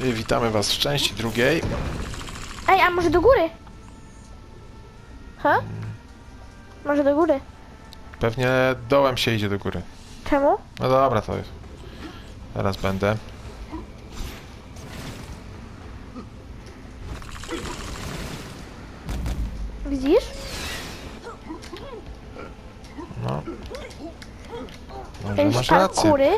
I witamy was w części drugiej. Ej, a może do góry? Ha? Może do góry? Pewnie dołem się idzie do góry. Czemu? No dobra, to jest. Teraz będę. Widzisz? No. Może Jakieś masz rację. parkury.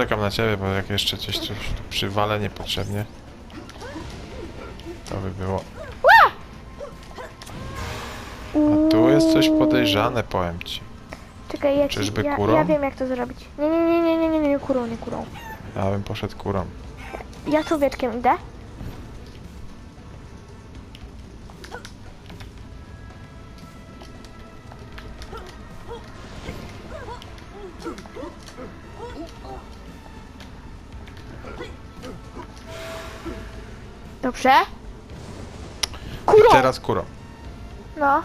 Poczekam na ciebie, bo jak jeszcze coś, coś tu przywalę niepotrzebnie. To by było. A tu jest coś podejrzane, powiem ci. Czekaj, ja, ci, Czyżby ja, kurą? ja wiem jak to zrobić. Nie, nie, nie, nie, nie, nie, nie, nie kurą, nie kurą. Ja bym poszedł kurą. Ja tu wieczkiem idę. Dobrze. Kurą! Teraz kurą. No.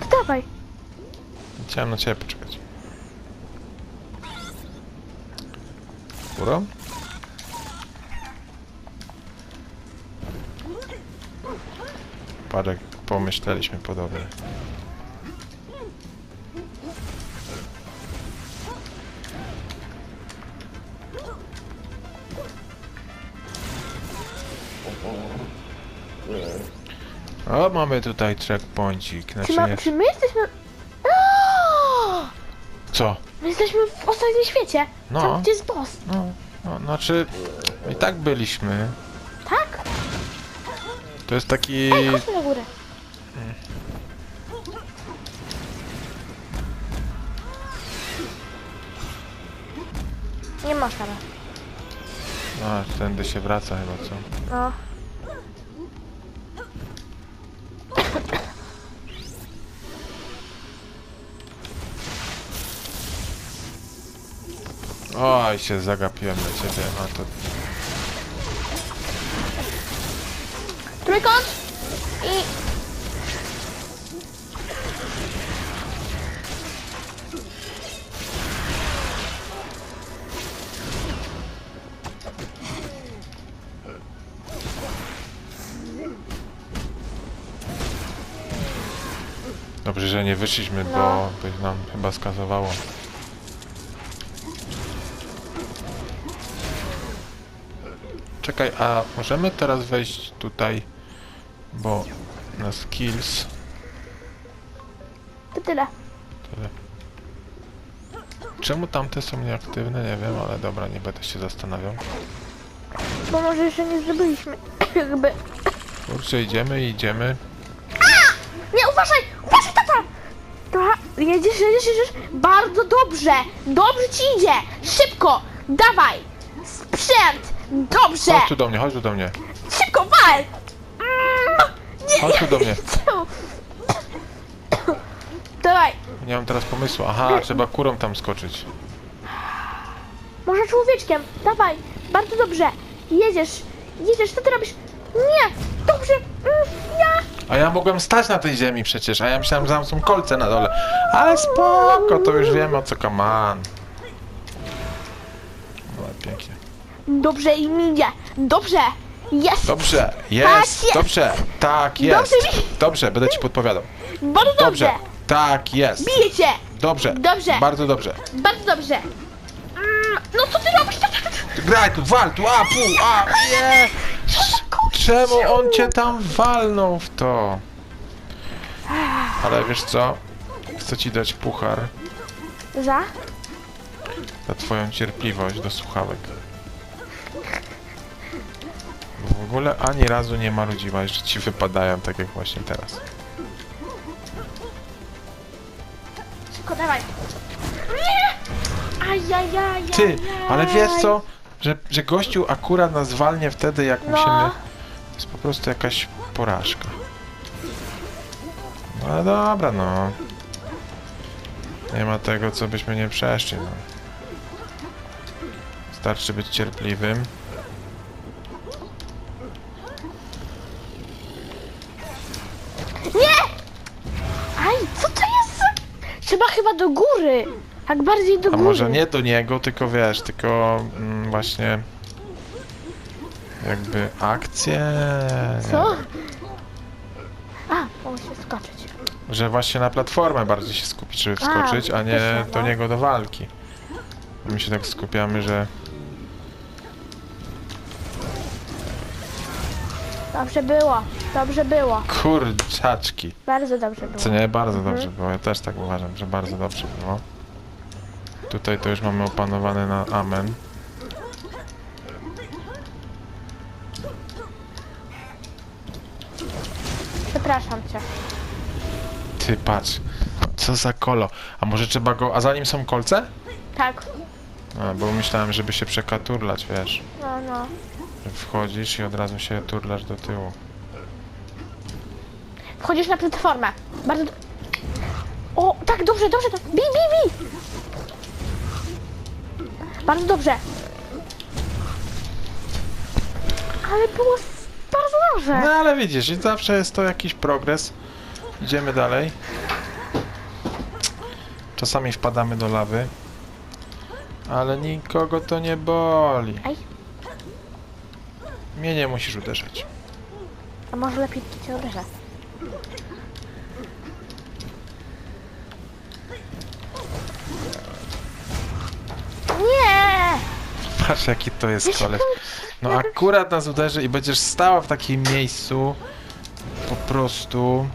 To dawaj. Chciałem na ciebie poczekać. Kurą? Parę pomyśleliśmy podobnie. O, mamy tutaj checkpointik. Czy, Znaczy ma, nie... czy my jesteśmy... O! Co? My jesteśmy w ostatnim świecie. No. Tam, gdzie jest boss. No, no, znaczy... I tak byliśmy. Tak? To jest taki... Ej, chodźmy na górę. Nie masz tam. A, tędy się wraca chyba, co? No. Oj, się zagapiłem na ciebie, a to... Trójkąt i... Dobrze, że nie wyszliśmy, bo No. by nam chyba skazowało. Czekaj, a możemy teraz wejść tutaj, bo na skills... To tyle. Tyle. Czemu tamte są nieaktywne? Nie wiem, ale dobra, nie będę się zastanawiał. Bo może jeszcze nie zrobiliśmy. Jakby... Kurczę, idziemy, idziemy. Nie, uważaj! Uważaj, tata! Dobra, jedziesz, jedziesz, jedziesz. Bardzo dobrze! Dobrze ci idzie! Szybko! Dawaj! Sprzęt! Dobrze! Chodź tu do mnie, chodź tu do mnie. Szybko, wal! Mm, Nie, Chodź tu do mnie. Czemu? Dawaj, Nie mam teraz pomysłu. Aha, trzeba kurą tam skoczyć. może człowieczkiem, dawaj, bardzo dobrze. Jedziesz, jedziesz, co ty robisz? Nie, dobrze, mm, ja. A ja mogłem stać na tej ziemi przecież, a ja myślałem, że tam są kolce na dole. Ale spoko, to już wiemy o co kaman. Dobrze i minie, dobrze, jest. Dobrze, Tak jest, jest. dobrze, tak jest. Dobrze mi- Dobrze, będę ci podpowiadał. Bardzo dobrze, Dobrze, tak jest. biję cię, Dobrze, Dobrze. bardzo dobrze. bardzo dobrze. Mm, no co ty robisz? Graj tu, wal tu, a, pół, a, nie! Czemu on cię tam walnął w to? Ale wiesz co? Chcę ci dać puchar Za? za twoją cierpliwość do słuchawek. Ogóle ani razu nie marudziłaś, że ci wypadają tak jak właśnie teraz. Szybko, dawaj. Nie! Ajajaj, Ty, ale wiesz co? Że, że gościu akurat nas walnie wtedy jak No. musimy... To jest po prostu jakaś porażka. No ale dobra, no. Nie ma tego, co byśmy nie przeszli, no. Starczy być cierpliwym. Trzeba chyba do góry. Tak bardziej do A góry. może nie do niego, tylko wiesz, tylko mm, właśnie jakby akcję. Co? A, mogę się skoczyć. Że właśnie na platformę bardziej się skupić, żeby wskoczyć, a, nie też do niego do walki. My się tak skupiamy, że Dobrze było, dobrze było. kurczaczki. Bardzo dobrze było. Co nie? Bardzo Mhm. dobrze było. Ja też tak uważam, że bardzo dobrze było. Tutaj to już mamy opanowane na amen. Przepraszam cię. Ty patrz, co za kolo. A może trzeba go... A za nim są kolce? Tak, A, bo myślałem, żeby się przekaturlać, wiesz. no, no. Wchodzisz i od razu się turlasz do tyłu. Wchodzisz na platformę. Bardzo... O, tak, dobrze, dobrze. To... Bij, bij, bij. Bardzo dobrze. Ale było bardzo dobrze. No ale widzisz, i zawsze jest to jakiś progres. Idziemy dalej. Czasami wpadamy do lawy. Ale nikogo to nie boli. Aj, Mnie nie musisz uderzać. a może lepiej cię uderzę. Nie! Patrz jaki to jest koleś. No akurat nas uderzy i będziesz stała w takim miejscu. Po prostu.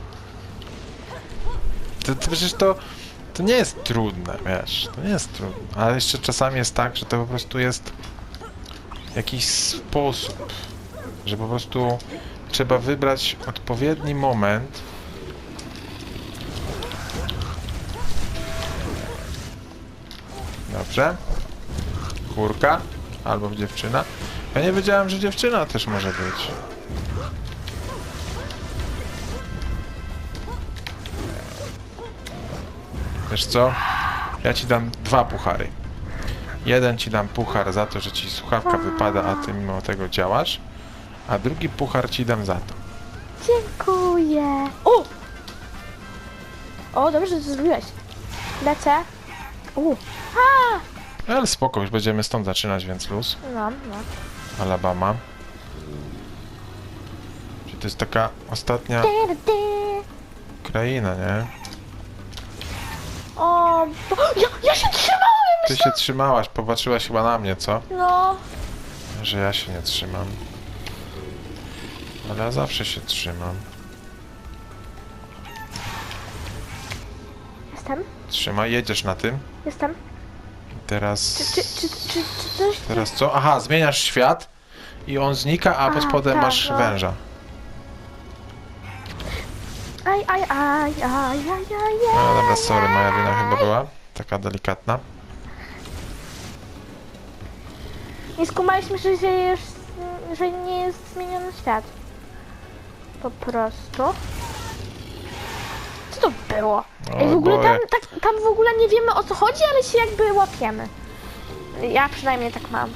To, to przecież to. To nie jest trudne, wiesz. To nie jest trudne. Ale jeszcze czasami jest tak, że to po prostu jest jakiś sposób. Że po prostu trzeba wybrać odpowiedni moment. Dobrze. Kurka albo dziewczyna. Ja nie wiedziałem, że dziewczyna też może być. Wiesz co? Ja ci dam dwa puchary. Jeden ci dam puchar za to, że ci słuchawka wypada, a ty mimo tego działasz. A drugi puchar ci dam za to. Dziękuję. O! O, dobrze, że to zrobiłeś. Lecę. U. A! Ale spoko, już będziemy stąd zaczynać, więc luz. No, no. Alabama. Czyli to jest taka ostatnia kraina, nie? Ja, ja się trzymałem! Ty się trzymałaś, popatrzyłaś chyba na mnie, co? No. Że ja się nie trzymam. Ale ja zawsze się trzymam. Jestem, Trzymaj, jedziesz na tym. jestem. Teraz... Czy, czy, czy, czy, czy coś... Teraz co? Aha, zmieniasz świat i on znika, a pod A, spodem tak, masz no. węża. Aj, aj, aj, aj, aj, aj, No aj. dobra, sorry, moja wina chyba była. Taka delikatna. Nie skumaliśmy, że się że nie jest zmieniony świat. Po prostu. Co to było? O, Ej, w ogóle tam, boję. tak, tam w ogóle nie wiemy o co chodzi, ale się jakby łapiemy. Ja przynajmniej tak mam.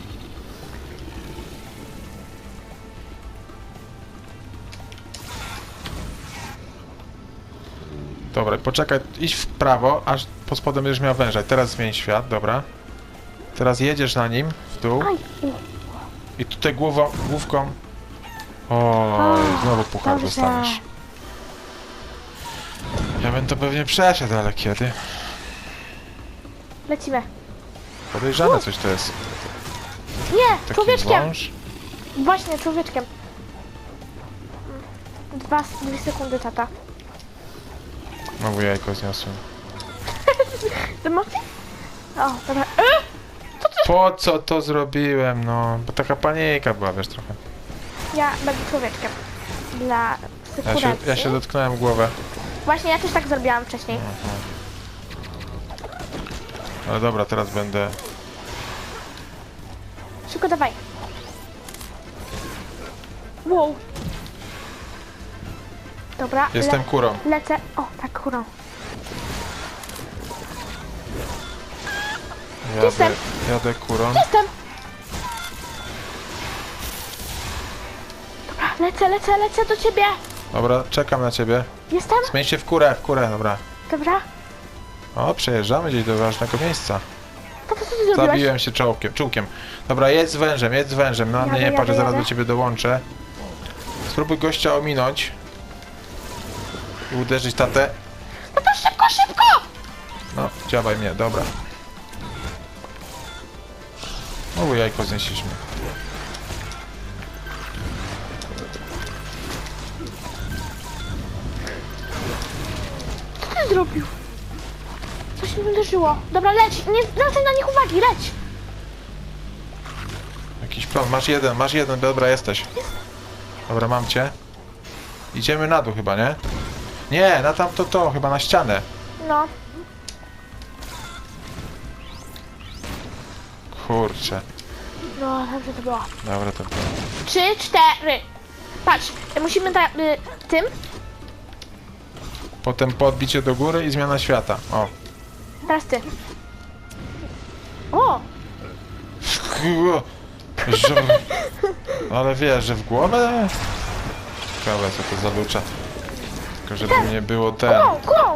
Dobra, poczekaj, idź w prawo, aż pod spodem będziesz miał węża. Teraz zmień świat, dobra. Teraz jedziesz na nim w dół i tutaj głową, główką... O, znowu puchar dobrze. dostaniesz. Ja bym to pewnie przeszedł, ale kiedy? lecimy. Podejrzane coś to jest. Nie, Taki człowieczkiem. wąż? Właśnie, człowieczkiem. Dwa, dwie sekundy, tata. Znowu jajko zniosłem. Emocji? O, dobra. E! Po co to zrobiłem, no? Bo taka panika była, wiesz, trochę. Ja będę człowieczkiem. Dla Ja sekuracji. się, ja się dotknąłem głowę. Właśnie, ja też tak zrobiłam wcześniej. Ale dobra, teraz będę... Szybko dawaj. Wow. Dobra, Jestem kurą. le lecę. O, tak, kurą. Jadę, Jestem. jadę kurą. Jestem! Dobra, lecę, lecę, lecę do ciebie! Dobra, czekam na ciebie. Jestem? Zmień się w kurę, w kurę, dobra. Dobra. O, przejeżdżamy gdzieś do ważnego miejsca. To co ty zrobiłeś? Zabiłem się czołkiem, czułkiem. Dobra, jedź z wężem, jedź z wężem. Na mnie Jadę, nie patrz, jadę, zaraz jadę. do ciebie dołączę. Spróbuj gościa ominąć. I uderzyć tatę. No to szybko, szybko! No, działaj mnie, dobra. No, jajko znieśliśmy. Co ty zrobił? Coś mi uderzyło. Dobra, leć. Nie zwracaj na nich uwagi, leć. Jakiś plan, masz jeden, masz jeden, dobra, jesteś. Dobra, mam cię. Idziemy na dół chyba, nie? Nie, na tamto to, chyba na ścianę. No. Kurczę. No, dobrze to było. Dobra, to było. Trzy, cztery. Patrz, musimy ta, y, tym. Potem podbicie do góry i zmiana świata. O. Teraz ty. O! Że... Ale wiesz, że w głowę? Ciekawe, co to za lucza. Tylko żeby nie było ten. Go, go!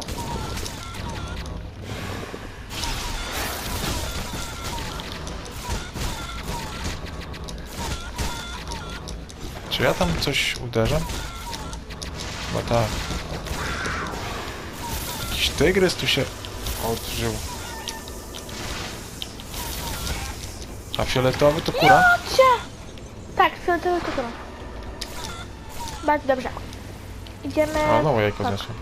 Czy ja tam coś uderzam? Bo tak. Jakiś tygrys tu się odżył. A fioletowy to kura? Chodźcie! Tak, fioletowy to którą? Bardzo dobrze. Idziemy... A, no jajko tak. zniosłem.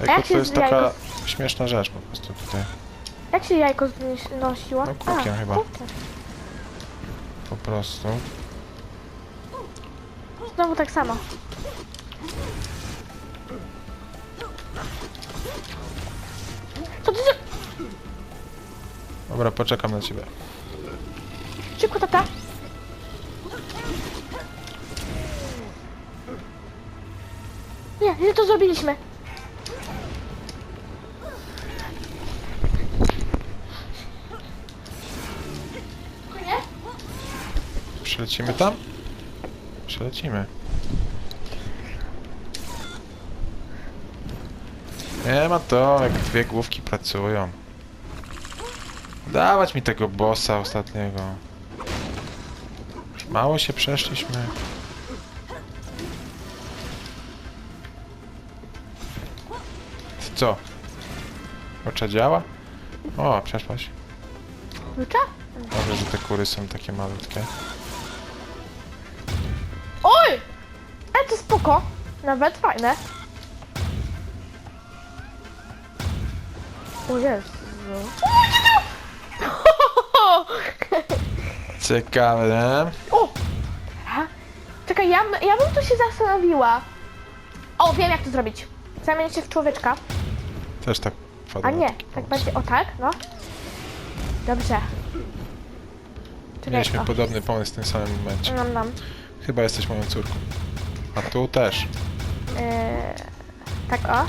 jak Jajko się to jest z jajko- taka śmieszna rzecz po prostu tutaj. Jak się jajko znieś- nosiło? No, kółkiem chyba. kółkiem. Po prostu. Znowu tak samo. Co ty... za- Dobra, poczekam na ciebie. Szybko, tata. Nie, nie to zrobiliśmy. Przelecimy tam? Przelecimy. Nie ma to, jak dwie główki pracują. Dawać mi tego bossa ostatniego. Mało się przeszliśmy. Co? Ocza działa? O, przeszłaś. Klucza? Dobrze, że te kury są takie malutkie. Oj! Ale to spoko. Nawet fajne. O Jezu. Ciekawe, nie? O! Czekaj, ja, ja bym tu się zastanowiła. O, wiem jak to zrobić. Zamienić się w człowieczka. Też tak A nie, tak będzie, o tak, no. Dobrze. Czekaj, Mieliśmy o. podobny pomysł w tym samym momencie. Nam, nam. Chyba jesteś moją córką. A tu też. Yy, tak, o.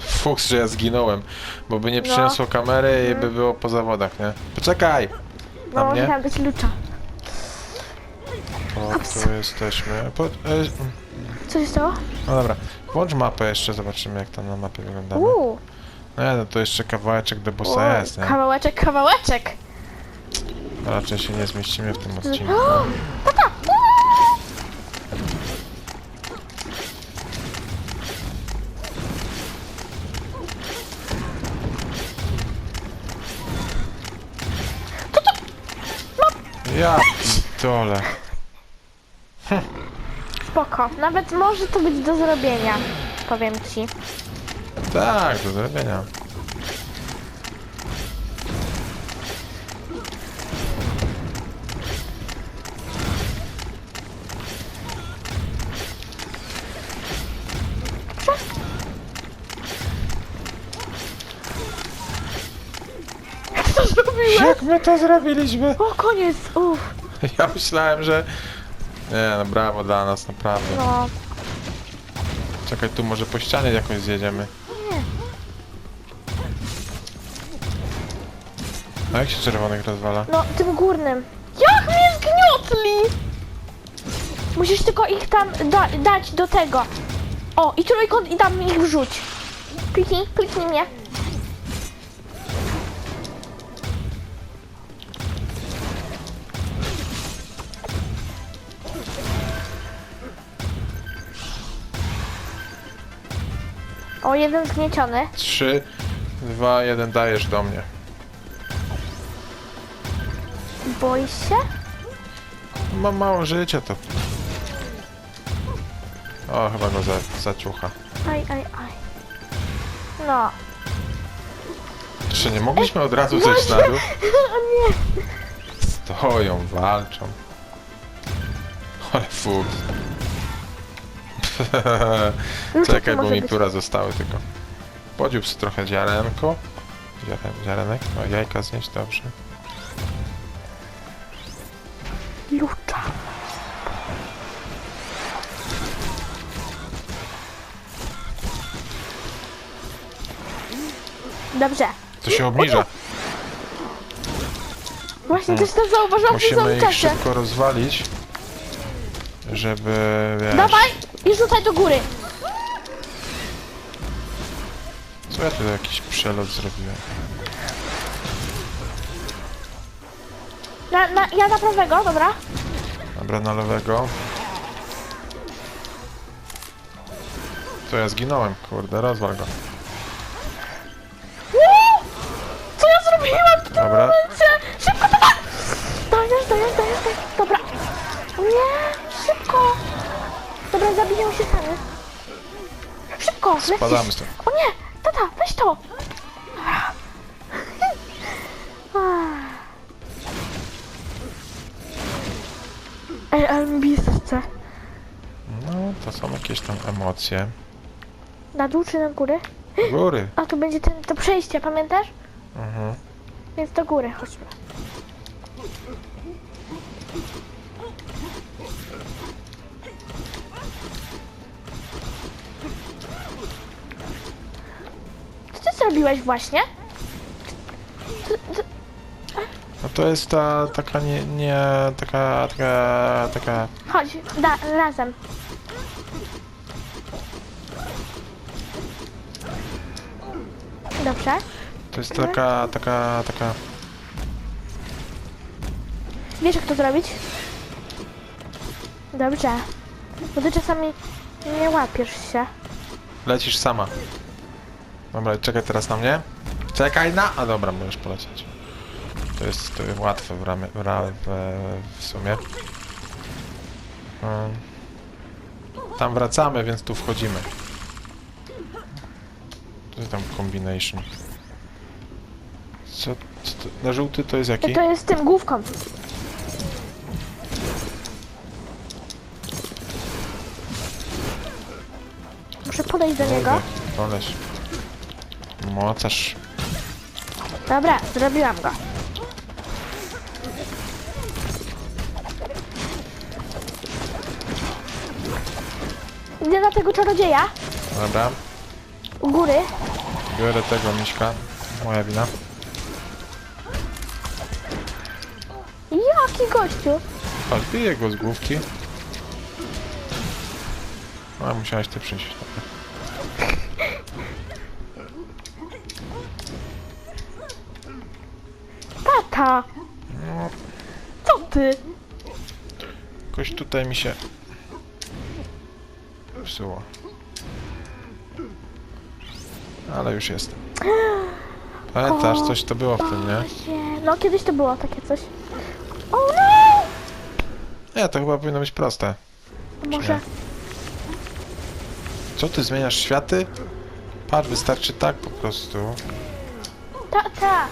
Fuks, że ja zginąłem. Bo by nie No. przyniosło kamery i by było po zawodach, nie? Poczekaj! No, Na może mnie? tam być lucza. O, tu jesteśmy. Po, e, Co się stało? no dobra. Włącz mapę jeszcze, zobaczymy jak tam na mapie wyglądamy. Uuu. Nie, no to jeszcze kawałeczek do bossa jest, nie? Kawałeczek, kawałeczek. Raczej się nie zmieścimy w tym odcinku. O, tata! Ja dole. Spoko. Nawet może to być do zrobienia. Powiem ci. Tak, do zrobienia. Jak my to zrobiliśmy? O, koniec. Uff. Ja myślałem, że... Nie, no brawo dla nas, naprawdę. No. Czekaj, tu może po ścianie jakoś zjedziemy. A jak się czerwonych rozwala? No, tym górnym. Jak mnie zgniotli! Musisz tylko ich tam da dać do tego. O, i trójkąt i tam ich wrzuć. Kliknij, kliknij mnie. O, jeden zgnieciony. 3, 2, 1, dajesz do mnie. Boisz się? Mam mało życia to. O, chyba go za, zaciucha. Aj, aj, aj. No. Czy nie mogliśmy od razu zejść na dół? O nie. Stoją, walczą. Ale Czekaj, bo może mi być. pióra zostały tylko. Podziób sobie trochę ziarenko. Ziaren, ziarenek? No jajka znieść, dobrze. Lucza. Dobrze. To się obniża. Właśnie też to zauważyłam w tym Musimy samym ich czasie. szybko rozwalić, żeby, wiesz... Dawaj i rzucaj do góry. Co ja tu jakiś przelot zrobiłem? Na, na, ja na prawego, dobra. Dobra, na lewego. To ja zginąłem, kurde, rozwal go. Zabiją się sami. Szybko, lecisz. Spadamy stąd. O nie, tata, weź to. Ej, ale mi bije serce. No, to są jakieś tam emocje. Na dół czy na górę? Góry. A tu będzie ten, to przejście, pamiętasz? Mhm. Więc do góry chodźmy. Zrobiłeś właśnie? No to jest ta taka nie, nie taka, taka, taka... Chodź, da, razem. Dobrze. To jest taka, taka, taka... Wiesz jak to zrobić? Dobrze. Bo ty czasami nie łapiesz się. Lecisz sama. Dobra, czekaj teraz na mnie. Czekaj na... A dobra, możesz polecieć. To jest, to jest łatwe w, ramie, w, ra- w, w sumie. Um, tam wracamy, więc tu wchodzimy. To jest tam combination. Co, co to, na żółty to jest jaki? To jest tym główką. Muszę podejść do niego. Koleś. Mocarz. Dobra, zrobiłam go. Idę na tego czarodzieja. Dobra. U góry. Biorę tego miśka. Moja wina. Jaki gościu? Chodź, go z główki. A, musiałeś ty przyjść. Tata! No, Co ty? jakoś tutaj mi się... Psuło. Ale już jestem. Pamiętasz, coś to było w tym, nie? No kiedyś to było takie coś. O no! Nie, to chyba powinno być proste. Może. Co ty zmieniasz światy? Patrz, wystarczy tak po prostu. Tata!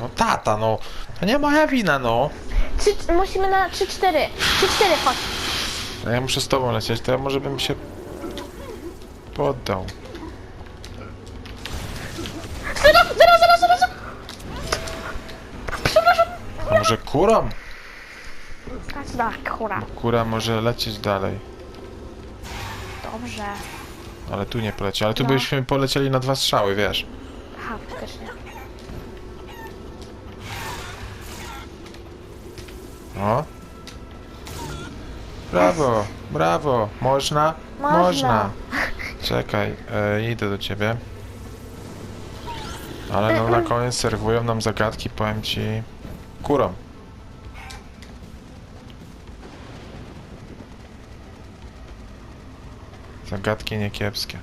No tata, no. To nie moja wina, no. Trzy, musimy na 3-4. 3-4 chodź. A ja muszę z tobą lecieć, to ja może bym się poddał. Zaraz, zaraz, zaraz, zaraz! Przepraszam. A może kurą? A tak, hura. Kura może lecieć dalej. Dobrze. Ale tu nie poleci. Ale tu No. byśmy polecieli na dwa strzały, wiesz. Aha, faktycznie. O. Brawo, brawo. Można? Można. Czekaj, e, idę do ciebie. Ale no na koniec serwują nam zagadki, powiem ci, kurą. Zagadki niekiepskie.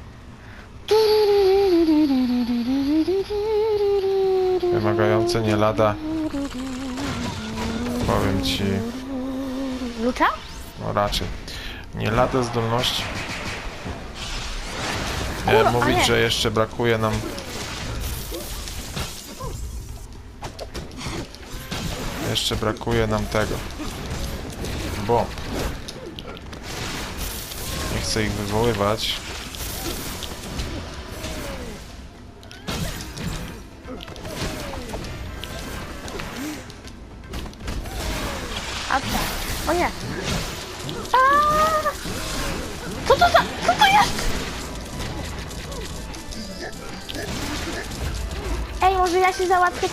Wymagające nie lada, powiem ci, Lucza? no raczej, nie lada zdolności. Kurwa, Miałem a mówić, że jeszcze brakuje nam Jeszcze brakuje nam tego. Bomb. Nie chcę ich wywoływać.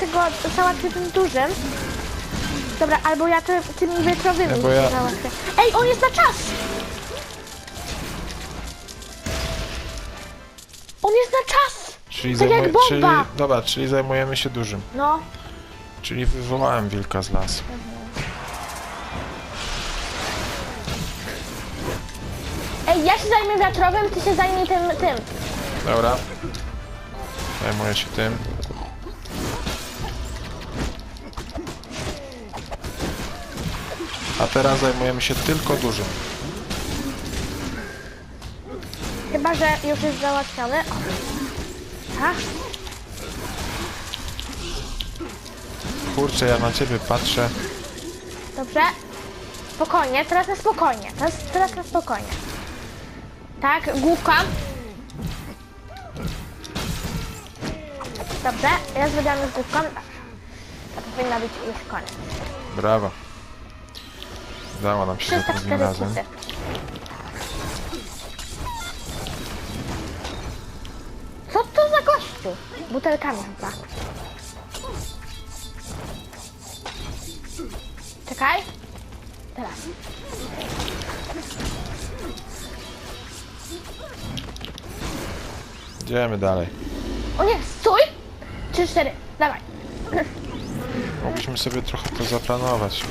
Tego... Załatwię tym dużym. Dobra, albo ja ty, tymi wiatrowymi ja- załatwię. Ej, on jest na czas! On jest na czas! Czyli, Tak jak zajmuj- czyli, bomba. dobra, czyli zajmujemy się dużym. No, Czyli wywołałem wilka z lasu. Ej, ja się zajmę wiatrowym, ty się zajmij tym, tym. Dobra. Zajmuję się tym. Teraz zajmujemy się tylko dużym. Chyba, że już jest załatwiony. Tak? Kurczę, ja na ciebie patrzę. Dobrze. Spokojnie, teraz na spokojnie. Teraz, teraz na spokojnie. Tak, główka. Dobrze, ja zrobiłam już główką. To powinna być już koniec. Brawo. Udało nam się za drugim 304 razem. Co to za gościu? Butelkami chyba. Czekaj. Teraz. Idziemy dalej. O nie, stój! Trzy, cztery, dawaj. Mogliśmy sobie trochę to zaplanować.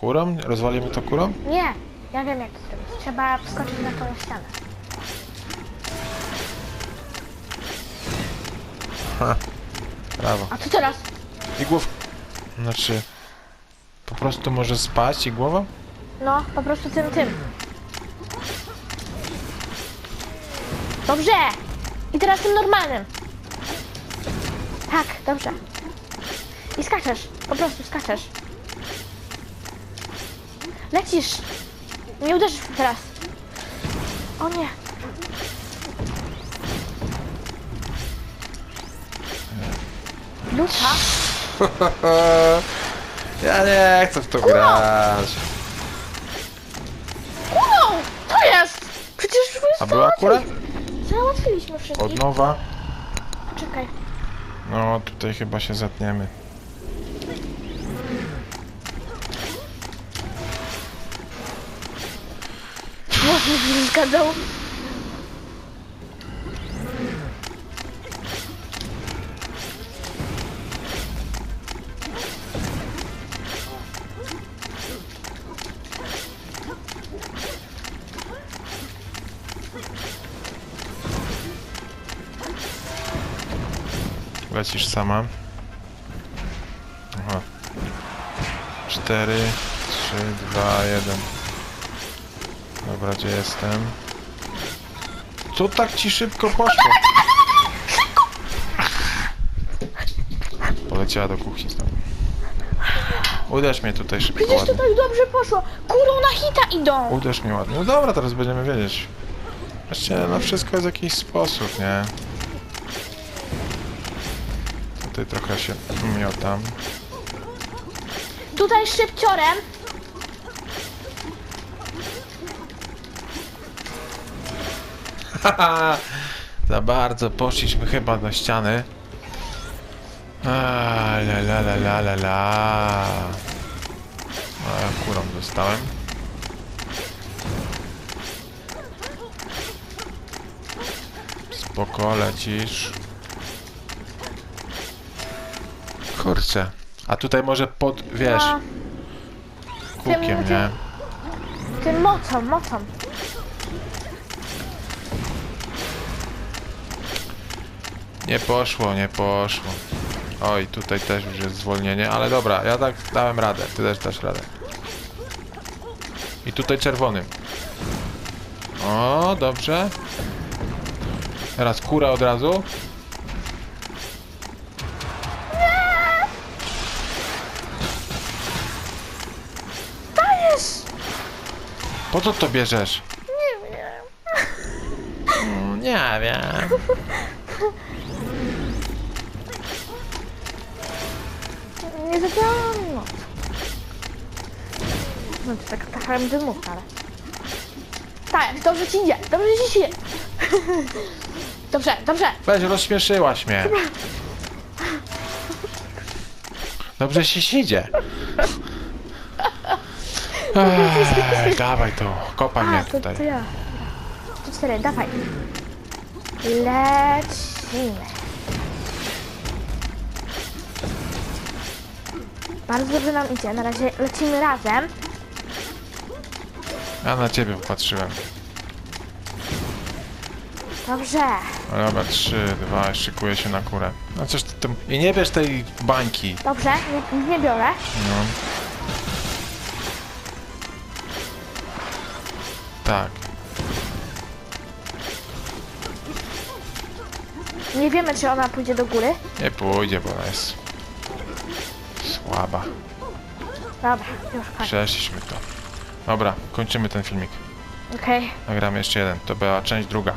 Kurą? Rozwalimy to kurą? Nie, ja wiem jak to zrobić. Trzeba wskoczyć na tą ścianę. Brawo. A co teraz? I głów... Znaczy... Po prostu może spać i głową? No, po prostu tym, tym. Dobrze! I teraz tym normalnym. Tak, dobrze. I skaczesz, po prostu skaczesz. Lecisz. Nie uderzysz teraz. O nie. Luka? ja nie chcę w to grać. Uno! To jest! Przecież A była kura? Załatwiliśmy wszystkich. Od nowa? Czekaj. No, tutaj chyba się zetniemy. Może się zgadzał. Lecisz sama. Aha. 4, 3, 2, 1. Dobra, gdzie jestem? Co tak ci szybko poszło? Poleciała do kuchni znowu. Uderz mnie tutaj szybko Przecież ładnie. to tak dobrze poszło. Kurą na hita idą. Uderz mnie ładnie. No dobra, teraz będziemy wiedzieć. Właściwie na wszystko jest jakiś sposób, nie? Tutaj trochę się miotam. Tutaj szybciorem. Za bardzo poszliśmy chyba do ściany. A, la la la la la la. A kurą zostałem. Spoko, lecisz. Kurczę. A tutaj może pod, wiesz, A, kukiem, nie? tym mocą, mocą. Nie poszło, nie poszło. Oj, tutaj też już jest zwolnienie, ale dobra, ja tak dałem radę, ty też dasz radę. I tutaj czerwonym. O, dobrze. Teraz kura od razu. Dajesz! Po co to bierzesz? Nie wiem. Mm, Nie wiem. Nie zadziałam moc. No to tak trochę dymów, ale... Tak, dobrze ci idzie, dobrze ci idzie. Dobrze, dobrze. Weź, rozśmieszyłaś mnie. Dobrze się idzie. Dawaj to, kopaj mnie A, to, tutaj. to ja. To cztery, dawaj. Lecimy. Bardzo dobrze nam idzie. Na razie lecimy razem. Ja na ciebie popatrzyłem. Dobrze. No Dobra, trzy, dwa, szykuję się na kurę. No coś ty. I nie bierz tej bańki. Dobrze, nie, nie biorę. No. Tak. Nie wiemy, czy ona pójdzie do góry. Nie pójdzie, bo ona jest słaba. Dobra, już koniec. Przeszliśmy to. Dobra, kończymy ten filmik. Okej. Nagramy jeszcze jeden. To była część druga.